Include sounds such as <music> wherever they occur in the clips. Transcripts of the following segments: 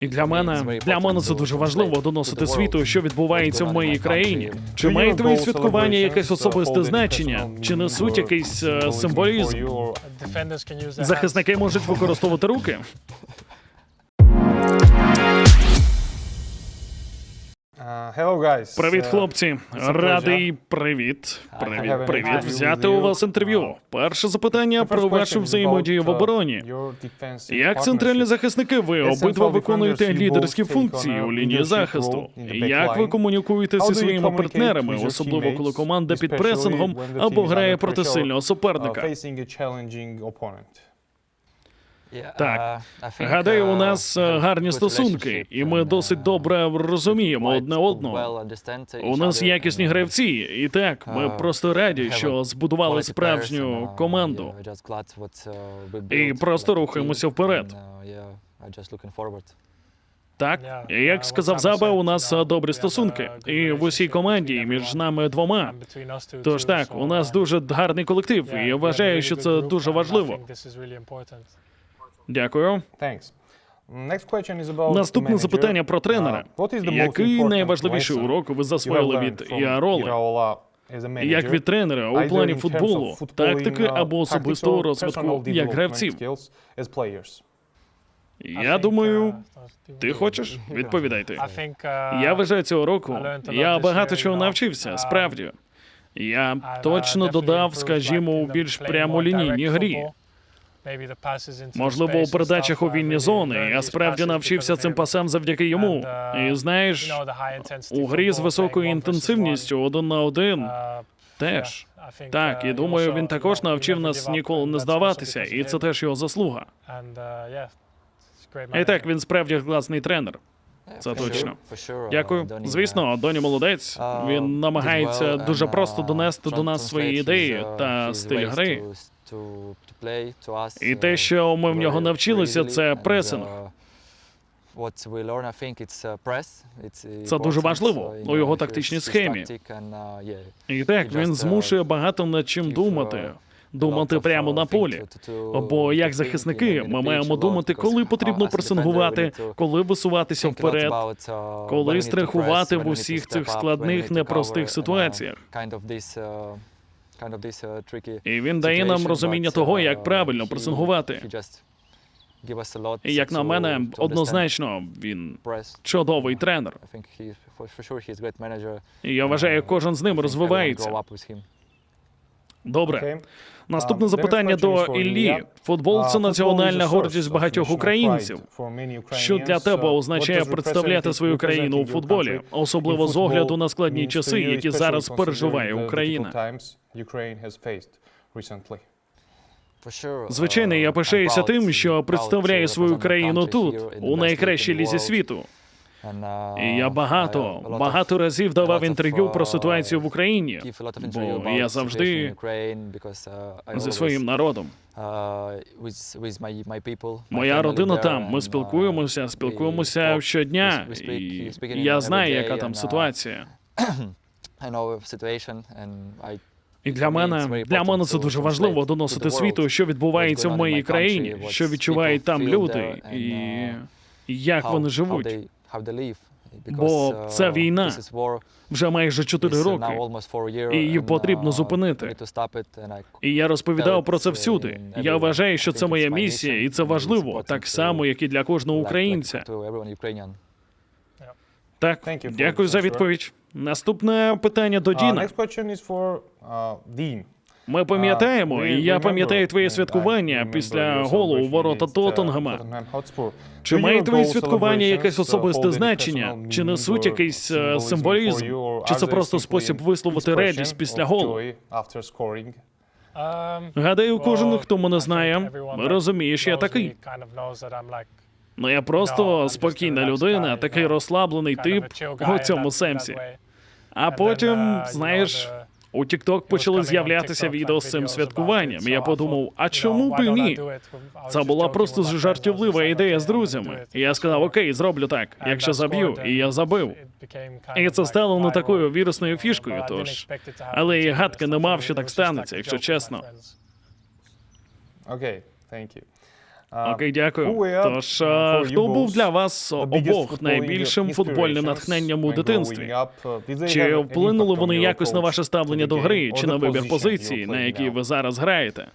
І для мене для мене це дуже важливо доносити світу, що відбувається в моїй країні. Чи має твої святкування якесь особисте значення? Чи несуть якийсь е, символізм? Захисники можуть використовувати руки. Hello, guys. Привіт, Uh, хлопці. Радий привіт. Привіт, привіт. Взяти у вас інтерв'ю. Перше запитання про вашу взаємодію в uh, обороні. Як центральні захисники, ви обидва виконуєте лідерські функції у лінії захисту. Як ви комунікуєте зі своїми партнерами, особливо коли команда під пресингом або грає проти сильного uh, суперника? Так, гадаю, у нас е, гарні стосунки, і ми досить добре розуміємо одне одного. У нас якісні гравці, і так, ми просто раді, що збудували справжню команду. І просто рухаємося вперед. Так, як сказав Заба, у нас добрі стосунки, і в усій команді, і між нами двома. Тож так, у нас дуже гарний колектив, і я вважаю, що це дуже важливо. Дякую. Thanks. Next question is about Наступне manager. запитання про тренера. Uh, Який найважливіший урок ви засвоїли від Іароли? Як від тренера у плані футболу, тактики uh, або особистого розвитку як гравців? Я думаю, ти хочеш? <laughs> Відповідайте. Я вважаю цього року. Я багато чого навчився, справді. Я точно додав, скажімо, у більш прямолінійній грі. Можливо, у передачах у вільні зони. Я справді навчився цим пасам завдяки йому. І знаєш, у грі з високою інтенсивністю один на один теж. Так, і думаю, він також навчив нас ніколи не здаватися, і це теж його заслуга. І так, він справді класний тренер. Це точно. Дякую. Звісно, Доні молодець. Він намагається дуже просто донести до нас свої ідеї та стиль гри. І те, що ми в нього навчилися, це пресинг. Це дуже важливо у його тактичній схемі. І так, він змушує багато над чим думати. Думати прямо на полі. Бо як захисники, ми маємо думати, коли потрібно пресингувати, коли висуватися вперед, коли страхувати в усіх цих складних непростих ситуаціях. І він дає нам розуміння того, як правильно пресингувати. І як на мене, однозначно він чудовий тренер. І я вважаю, кожен з ним розвивається. Добре. Okay. Наступне Um, запитання до Іллі. Футбол це Uh, національна гордість багатьох українців. Що для тебе Uh, означає представляти свою країну у футболі, особливо з огляду на складні часи, які зараз переживає Україна? recently? Звичайно, я пишаюся тим, що представляю свою країну тут, у найкращій лізі світу. І я багато, багато разів давав інтерв'ю про ситуацію в Україні, бо я завжди зі своїм народом. Моя родина там. Ми спілкуємося, спілкуємося щодня. І я знаю, яка там ситуація. <clears throat> І для мене для мене це дуже важливо доносити світу, що відбувається в моїй країні, що відчувають там люди, і як вони живуть. Бо це війна. Вже майже чотири роки. і її потрібно зупинити. І я розповідав про це всюди. Я вважаю, що це моя місія, і це важливо, так само, як і для кожного українця. Так, дякую за відповідь. Наступне питання до Uh, Діна. Uh. Ми пам'ятаємо, Uh, і я пам'ятаю твоє святкування після голу у ворота uh, Тоттенгема. Чи має твої святкування якесь uh, особисте значення? Чи несуть якийсь е, символізм? Чи це просто спосіб висловити радість після голу? Гадаю, кожен, хто мене знає, розуміє, що я такий. Ну я просто спокійна людина, такий розслаблений тип у цьому сенсі. А потім, знаєш, у TikTok почали з'являтися відео з цим святкуванням. І я подумав, а чому б і ні? Це була просто жартівлива ідея з друзями. І я сказав, окей, зроблю так, якщо заб'ю, і я забив. І це стало не такою вірусною фішкою, тож. Але і гадки не мав, що так станеться, якщо чесно. Okay, thank you. Окей, дякую. Тож, е, хто був для вас обох найбільшим футбольним натхненням у дитинстві? Uh, Чи вплинули вони якось на ваше ставлення до гри чи на вибір позиції, на якій ви зараз граєте?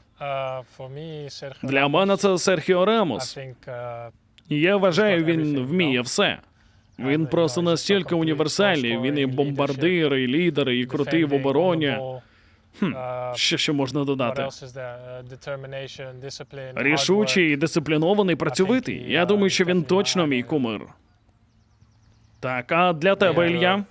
Для мене це Серхіо Рамос. І Я вважаю, він вміє все. Він просто настільки універсальний. Він і бомбардир, і лідер, і крутий в обороні. Ball. Uh, Що ще можна додати? hard Рішучий, і дисциплінований, працьовитий. Я uh, думаю, що він точно мій кумир. Так, а для тебе, Ілля?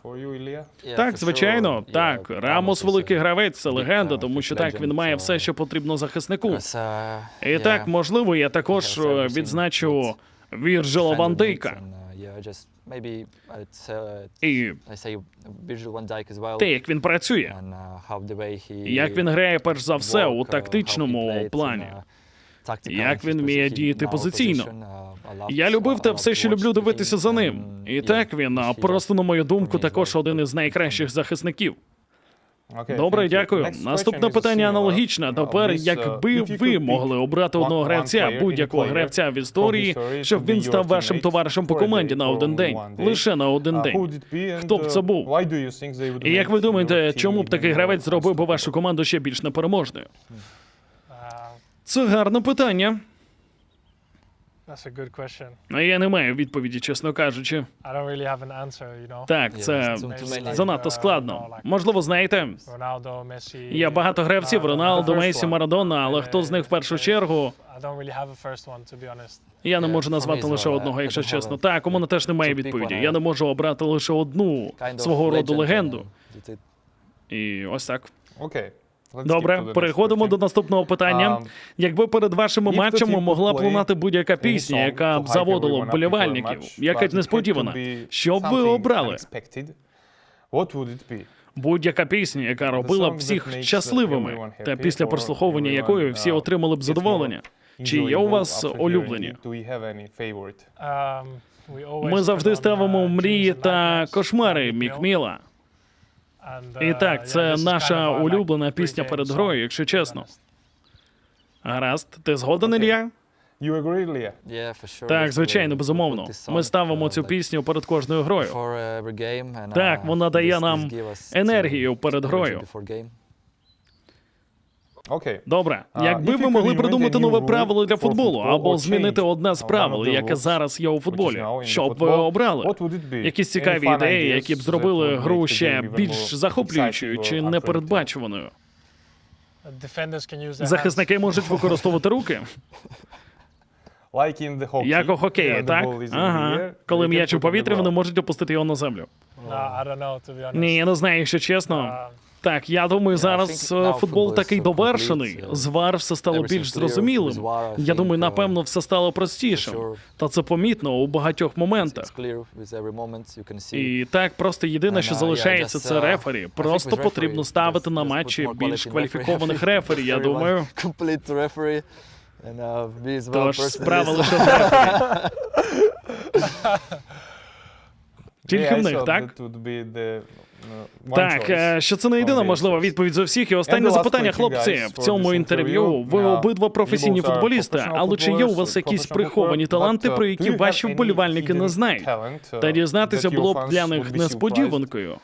Так, звичайно, так. Рамос великий гравець, це легенда, тому що так він має все, що потрібно захиснику. uh, І так, можливо, я також е, відзначу Вірджила Ван Дейка. І те, як він працює, як він грає перш за все у тактичному плані. Як він вміє діяти позиційно. Я любив те все, що люблю дивитися за ним. І так він, просто на мою думку, також один із найкращих захисників. Okay, Добре, дякую. Next Наступне питання аналогічне. Uh, Тепер, uh, якби ви могли обрати одного гравця, будь-якого гравця в історії, щоб він став вашим товаришем по команді на один день, лише на один uh, день. Хто б це uh, був? І як ви думаєте, чому б такий гравець зробив би вашу команду ще більш непереможною? Uh, Це гарне питання. That's a good question. А я не маю відповіді, чесно кажучи. I don't really have an answer, you know. Так, це Yeah, занадто складно. Uh, Можливо, знаєте, Ronaldo, Messi. є багато гравців: uh, Роналдо, Месі. Марадона, але хто з них в першу чергу? I don't really have a first one, to be honest. Я не можу назвати лише well, одного, якщо чесно. Так, у мене теж немає відповіді. Я не можу обрати лише одну свого роду легенду. І ось так. Okay, let's Добре, переходимо до наступного питання. Якби перед вашими матчами могла б лунати будь-яка пісня, яка б заводила вболівальників, якась несподівана, що б ви обрали? Будь-яка пісня, яка робила б всіх щасливими, та після прослуховування якої всі отримали б задоволення. Чи є у вас улюблені? Um, Ми завжди ставимо uh, мрії та кошмари Мікміла. І uh, так, це наша улюблена пісня перед грою, якщо чесно. Гаразд, ти згоден, Ілья? Ілля? Так, звичайно, безумовно. Ми ставимо цю пісню перед кожною грою. Так, вона дає нам енергію перед грою. Okay. Добре, якби ви могли придумати нове правило для футболу або змінити одне з правил, яке зараз є у футболі, що б ви обрали? Якісь цікаві ідеї, які б зробили гру ще більш захоплюючою чи непередбачуваною. Uh, Захисники можуть використовувати руки. Like in the hockey, як у хокеї, так? Ага. air, Коли м'яч у повітрі, вони можуть опустити його на землю. Ні, я не знаю, якщо чесно. Так, я думаю, зараз е, футбол такий довершений. З VAR все стало більш зрозумілим. Я думаю, напевно, uh, все стало простішим. Та це помітно у багатьох моментах. І так, просто єдине, що залишається, це uh, рефері. Просто потрібно ставити на матчі більш кваліфікованих рефері, я думаю. <laughs> uh, Тож справа <laughs> лише в рефері. <laughs> Тільки в них, так? Uh, one Так, choice. е, що це не єдина можлива відповідь за всіх. І останнє запитання, хлопці, в цьому інтерв'ю. Ви Uh, обидва професійні футболісти, але чи є у вас якісь приховані таланти, про uh, які ваші вболівальники не знають? uh, Та дізнатися було б для них несподіванкою.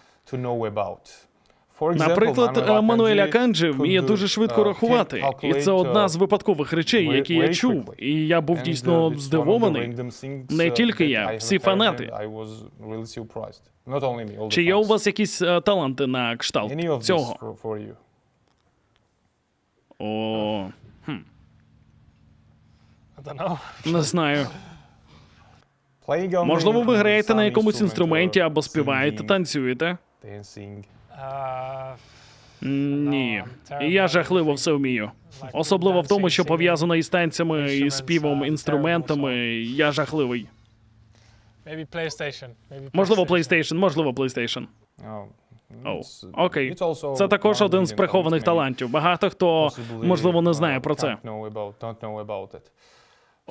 Наприклад, Мануель Akanji вміє дуже швидко uh, рахувати, і це одна uh, з випадкових речей, які я чув. І я був дійсно uh, здивований. Не тільки я, всі фанати. Чи є у вас якісь е, таланти на кшталт цього? О, не знаю. Можливо, ви граєте на якомусь інструменті або співаєте, танцюєте? Uh, Ні, я жахливо все вмію. Особливо в тому, що пов'язано із танцями, і співом, uh, інструментами. Я жахливий. Maybe PlayStation. Можливо, PlayStation. PlayStation, можливо, PlayStation. Oh, окей. Це також один з прихованих талантів. Багато хто, можливо, не uh, знає про це.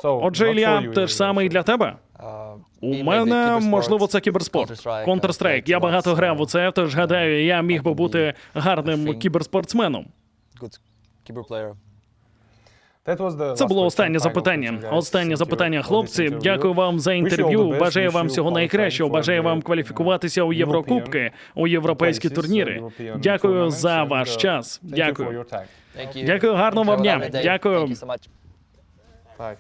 Отже, Ілля, те ж саме і для тебе. Uh, У мене, можливо, це кіберспорт. Counter-Strike. Я багато грав uh, у це, тож гадаю, я міг би бути гарним кіберспортсменом. Це було останнє запитання. Останнє запитання, хлопці. interview. Дякую вам за інтерв'ю. Бажаю вам всього найкращого. Бажаю вам кваліфікуватися у Єврокубки, у європейські турніри. Дякую за ваш uh, час. Дякую. Дякую, гарного вам дня. Дякую. Thank